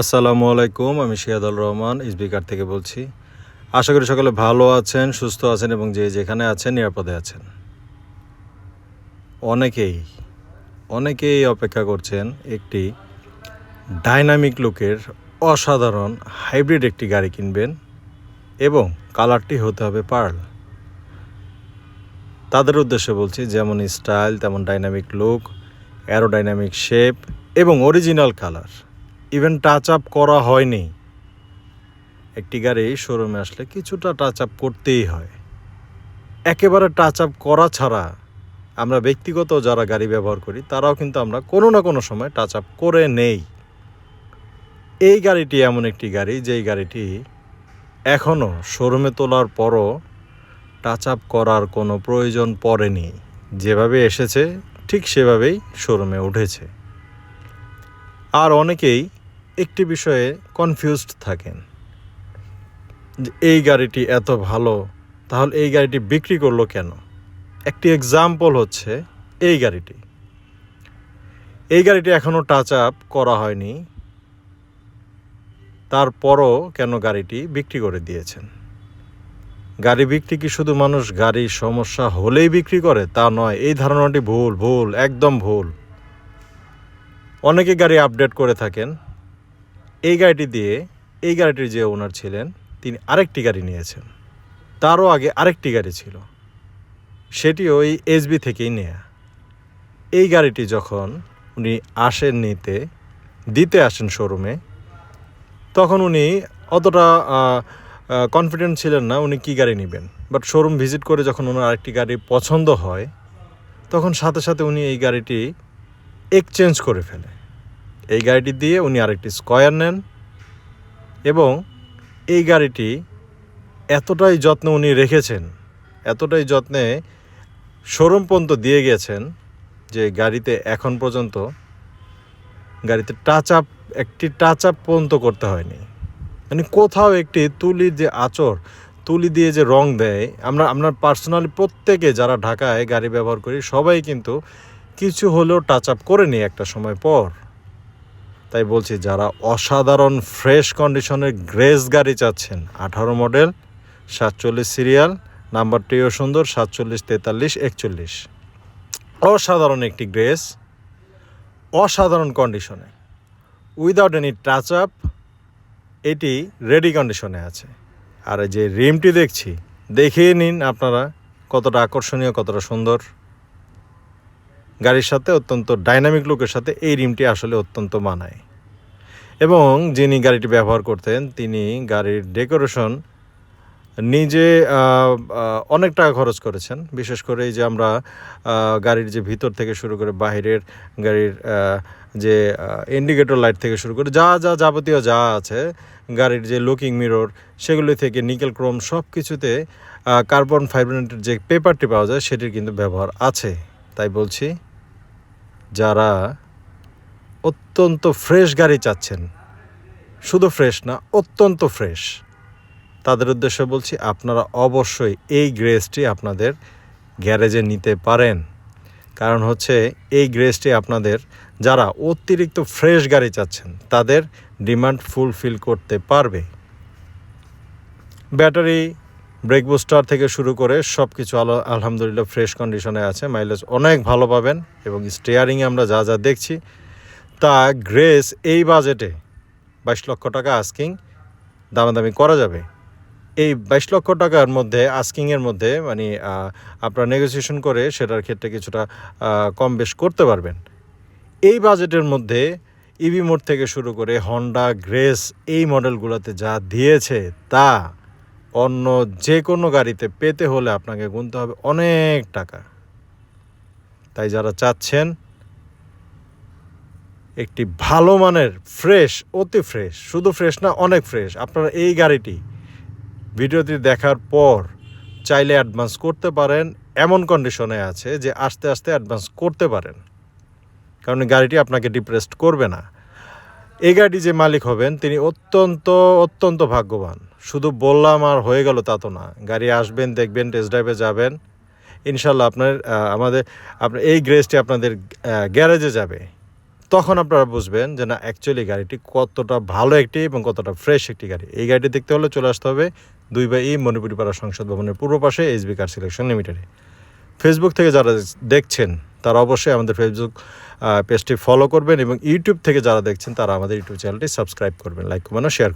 আসসালামু আলাইকুম, আমি শিয়াদুল রহমান ইসবিকার থেকে বলছি। আশা করি সকলে ভালো আছেন, সুস্থ আছেন এবং যে যেখানে আছেন নিরাপদে আছেন। অনেকেই অনেকেই অপেক্ষা করছেন একটি ডাইনামিক লুকের অসাধারণ হাইব্রিড একটি গাড়ি কিনবেন এবং কালারটি হতে হবে পার্ল। তাদের উদ্দেশ্যে বলছি, যেমন স্টাইল, তেমন ডাইনামিক লুক, অ্যারোডাইনামিক শেপ এবং original colour. Even touch up করা হয়নি। একটি গাড়ি শোরুমে আসলে কিছুটা টাচ আপ করতেই হয়। একেবারে টাচ আপ করা ছাড়া আমরা ব্যক্তিগত যারা গাড়ি ব্যবহার করি, তারাও কিন্তু আমরা কোনো না কোনো সময় টাচ আপ করে নেই। এই গাড়িটি এমন একটি গাড়ি, যেই গাড়িটি এখনও শোরুমে তোলার পরও টাচ আপ করার কোনো প্রয়োজন পড়েনি। যেভাবে এসেছে, ঠিক সেভাবেই শোরুমে উঠেছে। আর অনেকেই একটি বিষয়ে কনফিউজড থাকেন। যে এই গাড়িটি এত ভালো, তাহলে এই গাড়িটি বিক্রি করল কেন? একটি এক্সাম্পল হচ্ছে এই গাড়িটি। এই গাড়িটি এখনও টাচ আপ করা হয়নি। তারপরও কেন গাড়িটি বিক্রি করে দিয়েছেন? গাড়ি বিক্রি কি শুধু মানুষ গাড়ির সমস্যা হলেই বিক্রি করে? তা নয়, এই ধারণাটি ভুল ভুল, একদম ভুল। অনেকে গাড়ি আপডেট করে থাকেন। এই গাড়িটি দিয়ে এই গাড়িটির যে ওনার ছিলেন, তিনি আরেকটি গাড়ি নিয়েছেন। তারও আগে আরেকটি গাড়ি ছিল। সেটিও ওই এসবি থেকেই নেয়া। এই গাড়িটি যখন উনি আসেন নিতে দিতে আসেন শোরুমে তখন উনি অতটা কনফিডেন্ট ছিলেন না উনি কী গাড়ি নেবেন। বাট শোরুম ভিজিট করে যখন ওনার আরেকটি গাড়ি পছন্দ হয়, তখন সাথে সাথে উনি এই গাড়িটি এক্সচেঞ্জ করে ফেলে। এই গাড়িটি দিয়ে উনি আরেকটি স্কয়ার নেন এবং এই গাড়িটি এতটাই যত্ন উনি রেখেছেন, এতটাই যত্নে শোরুম পর্যন্ত দিয়ে গেছেন যে গাড়িতে এখন পর্যন্ত, গাড়িতে টাচ আপ একটি টাচ আপ পর্যন্ত করতে হয়নি। মানে কোথাও একটি তুলির যে আচর তুলি দিয়ে যে রং দেয়, আমরা আমরা পার্সোনালি প্রত্যেকে যারা ঢাকায় গাড়ি ব্যবহার করি, সবাই কিন্তু কিছু হলেও টাচ আপ করে নিই একটা সময় পর। তাই বলছি, যারা অসাধারণ ফ্রেশ কন্ডিশনের গ্রেস গাড়ি চাচ্ছেন, আঠারো মডেল, সাতচল্লিশ সিরিয়াল নাম্বারটিও সুন্দর, সাতচল্লিশ, তেতাল্লিশ, একচল্লিশ। অসাধারণ একটি গ্রেস, অসাধারণ কন্ডিশনে। উইদাউট এনি টাচ আপ এটি রেডি কন্ডিশনে আছে। আর যে রিমটি দেখছি, দেখিয়ে নিন আপনারা কতটা আকর্ষণীয়, কতটা সুন্দর। গাড়ির সাথে অত্যন্ত ডাইনামিক লুকের সাথে এই রিমটি আসলে অত্যন্ত মানায়। এবং যিনি গাড়িটি ব্যবহার করতেন, তিনি গাড়ির ডেকোরেশন নিজে অনেক টাকা খরচ করেছেন। বিশেষ করে এই যে আমরা গাড়ির যে ভিতর থেকে শুরু করে বাহিরের গাড়ির যে ইন্ডিকেটর লাইট থেকে শুরু করে যা যা যাবতীয় যা আছে, গাড়ির যে লুকিং মিরর সেগুলি থেকে নিকেল ক্রোম সব কিছুতে কার্বন ফাইব্রেটের যে পেপারটি পাওয়া যায়, সেটির কিন্তু ব্যবহার আছে। তাই বলছি, যারা অত্যন্ত ফ্রেশ গাড়ি চাচ্ছেন। শুধু ফ্রেশ না, অত্যন্ত ফ্রেশ। তাদের উদ্দেশ্যে বলছি, আপনারা অবশ্যই এই গ্রেসটি আপনাদের গ্যারেজে নিতে পারেন। কারণ হচ্ছে, এই গ্রেসটি আপনাদের, যারা অতিরিক্ত ফ্রেশ গাড়ি চাচ্ছেন, তাদের ডিমান্ড ফুলফিল করতে পারবে। ব্যাটারি, ব্রেক বুস্টার থেকে শুরু করে সব কিছু আলো, আলহামদুলিল্লাহ ফ্রেশ কন্ডিশনে আছে। মাইলেজ অনেক ভালো পাবেন এবং স্টিয়ারিংয়ে আমরা যা যা দেখছি তা গ্রেস এই বাজেটে বাইশ লক্ষ টাকা আস্কিং দামাদামি করা যাবে। এই বাইশ লক্ষ টাকার মধ্যে আস্কিংয়ের মধ্যে মানে আপনারা নেগোসিয়েশন করে সেটার ক্ষেত্রে কিছুটা কম বেশ করতে পারবেন। এই বাজেটের মধ্যে ইভি মোড থেকে শুরু করে হন্ডা গ্রেস এই মডেলগুলোতে যা দিয়েছে তা অন্য যে কোনো গাড়িতে পেতে হলে আপনাকে গুনতে হবে অনেক টাকা। তাই যারা চাচ্ছেন একটি ভালো মানের ফ্রেশ অতি ফ্রেশ শুধু ফ্রেশ না, অনেক ফ্রেশ আপনারা এই গাড়িটি ভিডিওটি দেখার পর চাইলে অ্যাডভান্স করতে পারেন। এমন কন্ডিশনে আছে যে আস্তে আস্তে অ্যাডভান্স করতে পারেন। কারণ গাড়িটি আপনাকে ডিপ্রেসড করবে না। এই গাড়ি যে মালিক হবেন, তিনি অত্যন্ত অত্যন্ত ভাগ্যবান। শুধু বললাম আর হয়ে গেল তা তো না। গাড়ি আসবেন, দেখবেন টেস্ট ড্রাইভে যাবেন। ইনশাল্লাহ আপনার আমাদের, আপনার এই গ্রেসটি আপনাদের গ্যারেজে যাবে। তখন আপনারা বুঝবেন যে না অ্যাকচুয়ালি গাড়িটি কতটা ভালো একটি এবং কতটা ফ্রেশ একটি গাড়ি। এই গাড়িটি দেখতে হলে চলে আসতে হবে দুই বা ই মণিপুরিপাড়া সংসদ ভবনের পূর্ব পাশে এইচবি কার সিলেকশন লিমিটেডে ফেসবুক থেকে যারা দেখছেন, তারা অবশ্যই আমাদের ফেসবুক পেজটি ফলো করবেন এবং ইউটিউব থেকে যারা দেখছেন, তারা আমাদের ইউটিউব চ্যানেলটি সাবস্ক্রাইব করবেন লাইক কমেন্ট শেয়ার